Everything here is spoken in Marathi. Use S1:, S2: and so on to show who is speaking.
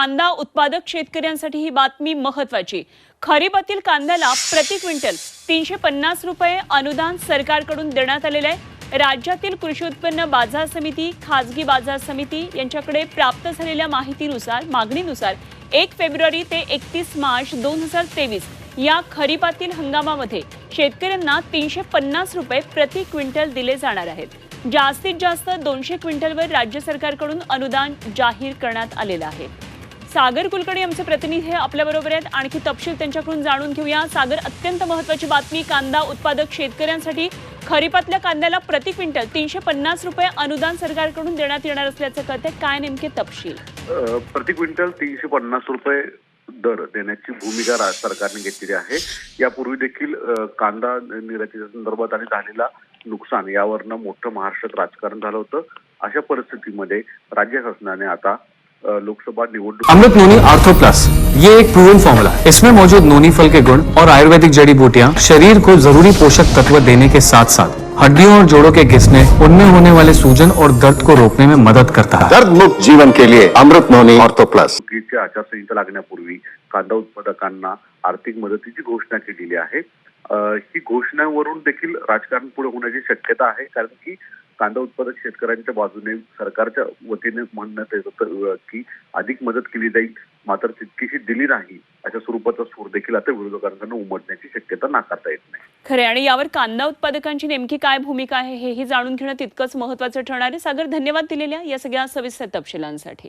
S1: कांदा उत्पादक शेतकऱ्यांसाठी ही बातमी महत्वाची. खरीपातील कांद्याला प्रति क्विंटल तीनशे पन्नास रुपये अनुदान सरकारकडून देण्यात आलेलं आहे. राज्यातील कृषी उत्पन्न बाजार समिती खाजगी बाजार समिती यांच्याकडे प्राप्त झालेल्या माहितीनुसार मागणीनुसार एक फेब्रुवारी ते एकतीस मार्च दोन हजार तेवीस या खरीपातील हंगामामध्ये शेतकऱ्यांना तीनशे पन्नास रुपये प्रति क्विंटल दिले जाणार आहेत. जास्तीत जास्त दोनशे क्विंटलवर राज्य सरकारकडून अनुदान जाहीर करण्यात आलेलं आहे. सागर कुलकर्णी आमचे प्रतिनिधी हे आपल्याबरोबर आहेत. आणखी तपशील त्यांच्याकडून जाणून घेऊया. सागर अत्यंत महत्वाची बातमी कांदा उत्पादक शेतकऱ्यांसाठी खरीपातल्या कांद्याला प्रति क्विंटल तीनशे पन्नास रुपये अनुदान सरकारकडून देण्यात येणार असल्याचं कळतंय. काय नेमके तपशील?
S2: प्रति क्विंटल तीनशे पन्नास रुपये दर देण्याची भूमिका राज्य सरकारने घेतलेली आहे. यापूर्वी देखील कांदा निर्यातीच्या संदर्भात आणि झालेला नुकसान यावरनं मोठं महाराष्ट्रात राजकारण झालं होतं. अशा परिस्थितीमध्ये राज्य शासनाने आता लोकसभा निवडणूक
S3: अमृत नोनी आर्थो प्लस ये एक प्रूवन फॉर्मूला है। इसमें मौजूद नोनी फल के गुण और आयुर्वेदिक जड़ी बूटियाँ शरीर को ज़रूरी पोषक तत्व देने के साथ साथ हड्डियों और जोड़ों के घिसने उनमें होने वाले सूजन और दर्द को रोकने में मदद करता है।
S4: दर्द मुक्त जीवन के लिए अमृत नोनी ऑर्थो प्लस
S2: निवडणुकीची आचारसंहिता लागण्यापूर्वी कांदा उत्पादकांना आर्थिक मदतीची घोषणा केलेली आहे. ही घोषणावरून देखील राजकारण पुढे होण्याची शक्यता आहे कारण की कांदा उत्पादक शेतकऱ्यांच्या बाजूने सरकारच्या वतीने म्हणण्यात येत होतं की अधिक मदत केली जाईल मात्र तितकीशी दिली नाही अशा स्वरूपाचा सूर देखील आता विरोधकांकडून उमटण्याची शक्यता नाकारता येत नाही.
S1: खरे आणि यावर कांदा उत्पादकांची नेमकी काय भूमिका आहे हेही जाणून घेणं तितकंच महत्वाचं ठरणार आहे. सागर धन्यवाद दिलेल्या या सगळ्या सविस्तर तपशिलांसाठी.